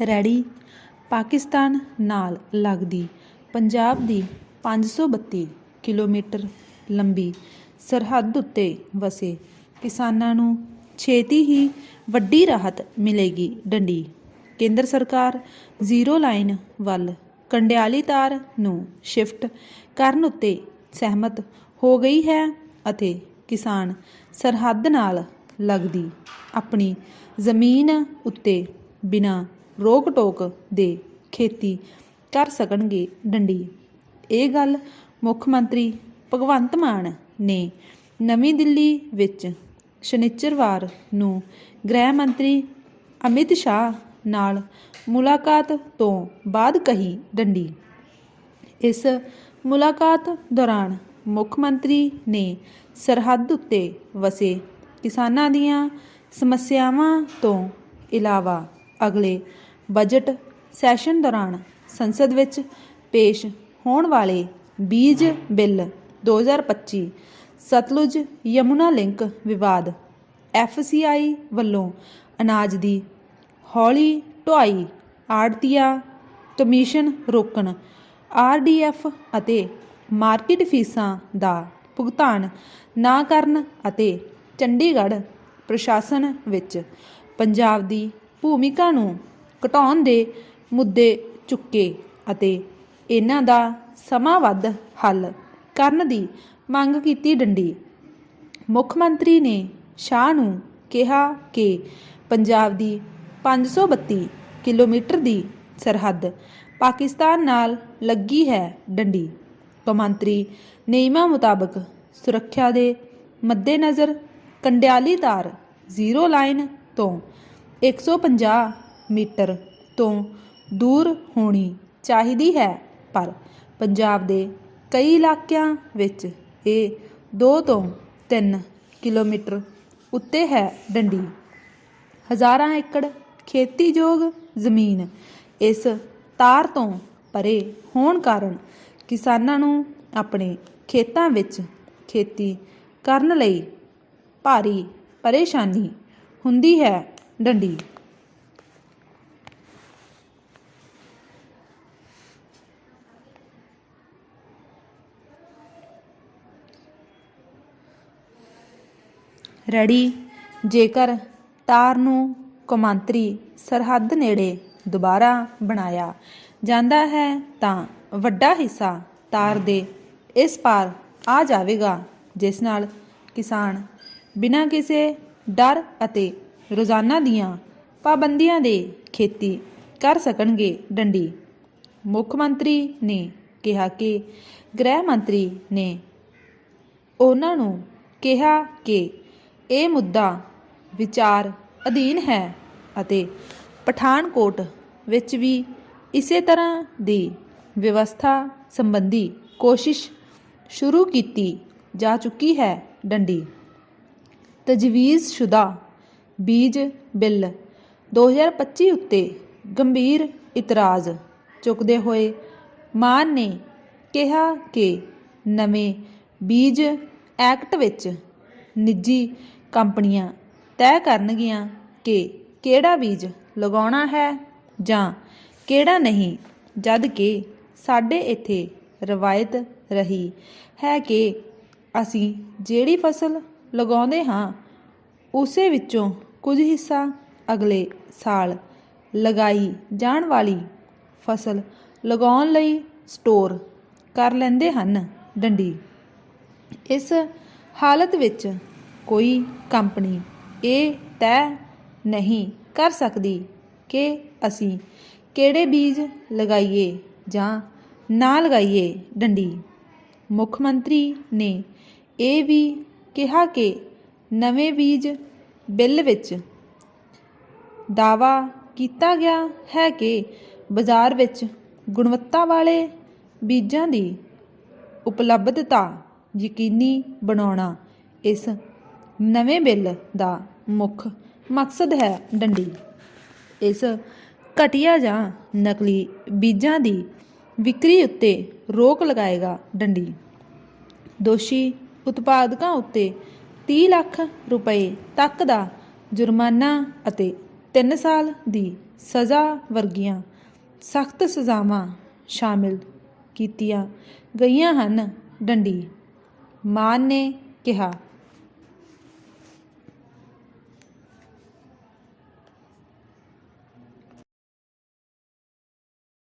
ਰੈੜੀ ਪਾਕਿਸਤਾਨ ਨਾਲ ਲੱਗਦੀ ਪੰਜਾਬ ਦੀ 532 ਕਿਲੋਮੀਟਰ ਲੰਬੀ ਸਰਹੱਦ ਉੱਤੇ ਵਸੇ ਕਿਸਾਨਾਂ ਨੂੰ ਛੇਤੀ ਹੀ ਵੱਡੀ ਰਾਹਤ ਮਿਲੇਗੀ ਡੰਡੀ। ਕੇਂਦਰ ਸਰਕਾਰ ਜ਼ੀਰੋ ਲਾਈਨ ਵੱਲ ਕੰਡਿਆਲੀ ਤਾਰ ਨੂੰ ਸ਼ਿਫਟ ਕਰਨ ਉੱਤੇ ਸਹਿਮਤ ਹੋ ਗਈ ਹੈ ਅਤੇ ਕਿਸਾਨ ਸਰਹੱਦ ਨਾਲ ਲੱਗਦੀ ਆਪਣੀ ਜ਼ਮੀਨ ਉੱਤੇ ਬਿਨਾਂ ਰੋਕ ਟੋਕ ਦੇ ਖੇਤੀ ਕਰ ਸਕਣਗੇ ਡੰਡੀ। ਇਹ ਗੱਲ ਮੁੱਖ ਮੰਤਰੀ ਭਗਵੰਤ ਮਾਨ ਨੇ ਨਵੀਂ ਦਿੱਲੀ ਵਿੱਚ ਸ਼ਨਿਚਰਵਾਰ ਨੂੰ ਗ੍ਰਹਿ ਮੰਤਰੀ ਅਮਿਤ ਸ਼ਾਹ ਨਾਲ ਮੁਲਾਕਾਤ ਤੋਂ ਬਾਅਦ ਕਹੀ ਡੰਡੀ। ਇਸ ਮੁਲਾਕਾਤ ਦੌਰਾਨ ਮੁੱਖ ਮੰਤਰੀ ਨੇ ਸਰਹੱਦ ਉੱਤੇ ਵਸੇ ਕਿਸਾਨਾਂ ਦੀਆਂ ਸਮੱਸਿਆਵਾਂ ਤੋਂ ਇਲਾਵਾ ਅਗਲੇ ਬਜਟ ਸੈਸ਼ਨ ਦੌਰਾਨ ਸੰਸਦ ਵਿੱਚ ਪੇਸ਼ ਹੋਣ ਵਾਲੇ ਬੀਜ ਬਿੱਲ 2025 ਸਤਲੁਜ ਯਮੁਨਾ ਲਿੰਕ ਵਿਵਾਦ, ਐਫਸੀਆਈ ਵੱਲੋਂ ਅਨਾਜ ਦੀ ਹੌਲੀ ਢੁਆਈ ਆੜਤੀਆ ਕਮਿਸ਼ਨ ਰੋਕਣ ਆਰਡੀਐਫ ਅਤੇ ਮਾਰਕੀਟ ਫੀਸਾਂ ਦਾ ਭੁਗਤਾਨ ਨਾ ਕਰਨ ਅਤੇ ਚੰਡੀਗੜ੍ਹ ਪ੍ਰਸ਼ਾਸਨ ਵਿੱਚ ਪੰਜਾਬ ਦੀ ਭੂਮਿਕਾ ਨੂੰ ਘਟਾਉਣ ਦੇ ਮੁੱਦੇ ਚੁੱਕੇ ਅਤੇ ਇਹਨਾਂ ਦਾ ਸਮਾਂ-ਵੱਧ ਹੱਲ ਕਰਨ ਦੀ ਮੰਗ ਕੀਤੀ ਡੰਡੀ। ਮੁੱਖ ਮੰਤਰੀ ਨੇ ਸ਼ਾਹ ਨੂੰ ਕਿਹਾ ਕਿ ਪੰਜਾਬ ਦੀ 532 ਕਿਲੋਮੀਟਰ ਦੀ ਸਰਹੱਦ ਪਾਕਿਸਤਾਨ ਨਾਲ ਲੱਗੀ ਹੈ ਡੰਡੀ। ਕੌਮਾਂਤਰੀ ਨਿਯਮਾਂ ਮੁਤਾਬਕ ਸੁਰੱਖਿਆ ਦੇ ਮੱਦੇਨਜ਼ਰ ਕੰਡਿਆਲੀ ਤਾਰ ਜ਼ੀਰੋ ਲਾਈਨ ਤੋਂ 150 ਮੀਟਰ ਤੋਂ ਦੂਰ ਹੋਣੀ ਚਾਹੀਦੀ ਹੈ, ਪਰ ਪੰਜਾਬ ਦੇ ਕਈ ਇਲਾਕਿਆਂ ਵਿੱਚ ਇਹ 2 ਤੋਂ 3 ਕਿਲੋਮੀਟਰ ਉੱਤੇ ਹੈ ਡੰਡੀ। ਹਜ਼ਾਰਾਂ ਏਕੜ ਖੇਤੀਯੋਗ ਜ਼ਮੀਨ ਇਸ ਤਾਰ ਤੋਂ ਪਰੇ ਹੋਣ ਕਾਰਨ ਕਿਸਾਨਾਂ ਨੂੰ ਆਪਣੇ ਖੇਤਾਂ ਵਿੱਚ ਖੇਤੀ ਕਰਨ ਲਈ ਭਾਰੀ ਪਰੇਸ਼ਾਨੀ ਹੁੰਦੀ ਹੈ। ਡੰਡੀ। ਰੜੀ ਜੇਕਰ ਤਾਰ ਨੂੰ ਕੌਮਾਂਤਰੀ ਸਰਹੱਦ ਨੇੜੇ ਦੁਬਾਰਾ ਬਣਾਇਆ ਜਾਂਦਾ ਹੈ ਤਾਂ ਵੱਡਾ ਹਿੱਸਾ ਤਾਰ ਦੇ ਇਸ ਪਾਰ ਆ ਜਾਵੇਗਾ, ਜਿਸ ਨਾਲ ਕਿਸਾਨ ਬਿਨਾਂ ਕਿਸੇ ਡਰ ਅਤੇ ਰੋਜ਼ਾਨਾ ਦੀਆਂ ਪਾਬੰਦੀਆਂ ਦੇ ਖੇਤੀ ਕਰ ਸਕਣਗੇ ਡੰਡੀ। ਮੁੱਖ ਮੰਤਰੀ ਨੇ ਕਿਹਾ ਕਿ ਗ੍ਰਹਿ ਮੰਤਰੀ ਨੇ ਉਹਨਾਂ ਨੂੰ ਕਿਹਾ ਕਿ ਇਹ ਮੁੱਦਾ ਵਿਚਾਰ ਅਧੀਨ ਹੈ ਅਤੇ ਪਠਾਨਕੋਟ ਵਿੱਚ ਵੀ ਇਸੇ ਤਰ੍ਹਾਂ ਦੀ ਵਿਵਸਥਾ ਸੰਬੰਧੀ ਕੋਸ਼ਿਸ਼ ਸ਼ੁਰੂ ਕੀਤੀ ਜਾ ਚੁੱਕੀ ਹੈ ਡੰਡੀ। ਤਜਵੀਜ਼ਸ਼ੁਦਾ ਬੀਜ ਬਿੱਲ। 2025 ਉੱਤੇ ਗੰਭੀਰ ਇਤਰਾਜ਼ ਚੁੱਕਦੇ ਹੋਏ ਮਾਨ ਨੇ ਕਿਹਾ ਕਿ ਨਵੇਂ ਬੀਜ ਐਕਟ ਵਿੱਚ ਨਿੱਜੀ ਕੰਪਨੀਆਂ ਤੈਅ ਕਰਨਗੀਆਂ ਕਿ ਕਿਹੜਾ ਬੀਜ ਲਗਾਉਣਾ ਹੈ ਜਾਂ ਕਿਹੜਾ ਨਹੀਂ ਜਦ ਕਿ ਸਾਡੇ ਇੱਥੇ ਰਵਾਇਤ ਰਹੀ ਹੈ ਕਿ ਅਸੀਂ ਜਿਹੜੀ ਫਸਲ ਲਗਾਉਂਦੇ ਹਾਂ, ਉਸੇ ਵਿੱਚੋਂ ਕੁਝ ਹਿੱਸਾ ਅਗਲੇ ਸਾਲ ਲਗਾਈ ਜਾਣ ਵਾਲੀ ਫਸਲ ਲਗਾਉਣ ਲਈ ਸਟੋਰ ਕਰ ਲੈਂਦੇ ਹਨ ਡੰਡੀ। ਇਸ ਹਾਲਤ ਵਿੱਚ ਕੋਈ ਕੰਪਨੀ ਇਹ ਤੈਅ ਨਹੀਂ ਕਰ ਸਕਦੀ ਕਿ ਅਸੀਂ ਕਿਹੜੇ ਬੀਜ ਲਗਾਈਏ ਜਾਂ ਨਾ ਲਗਾਈਏ ਡੰਡੀ। ਮੁੱਖ ਮੰਤਰੀ ਨੇ ਇਹ ਵੀ ਕਿਹਾ ਕਿ ਨਵੇਂ ਬੀਜ ਬਿੱਲ ਵਿੱਚ ਦਾਅਵਾ ਕੀਤਾ ਗਿਆ ਹੈ ਕਿ ਬਾਜ਼ਾਰ ਵਿੱਚ ਗੁਣਵੱਤਾ ਵਾਲੇ ਬੀਜਾਂ ਦੀ ਉਪਲਬਧਤਾ ਯਕੀਨੀ ਬਣਾਉਣਾ ਇਸ ਨਵੇਂ ਬਿੱਲ ਦਾ ਮੁੱਖ ਮਕਸਦ ਹੈ ਡੰਡੀ। ਇਸ ਘਟੀਆ ਜਾਂ ਨਕਲੀ ਬੀਜਾਂ ਦੀ ਵਿਕਰੀ ਉੱਤੇ ਰੋਕ ਲਗਾਏਗਾ ਡੰਡੀ। ਦੋਸ਼ੀ ਉਤਪਾਦਕਾਂ ਉੱਤੇ 30 ਲੱਖ ਰੁਪਏ ਤੱਕ ਦਾ ਜੁਰਮਾਨਾ ਅਤੇ 3 ਸਾਲ ਦੀ ਸਜ਼ਾ ਵਰਗੀਆਂ ਸਖਤ ਸਜ਼ਾਵਾਂ ਸ਼ਾਮਿਲ ਕੀਤੀਆਂ ਗਈਆਂ ਹਨ। ਡੰਡੀ ਮਾਨ ਨੇ ਕਿਹਾ।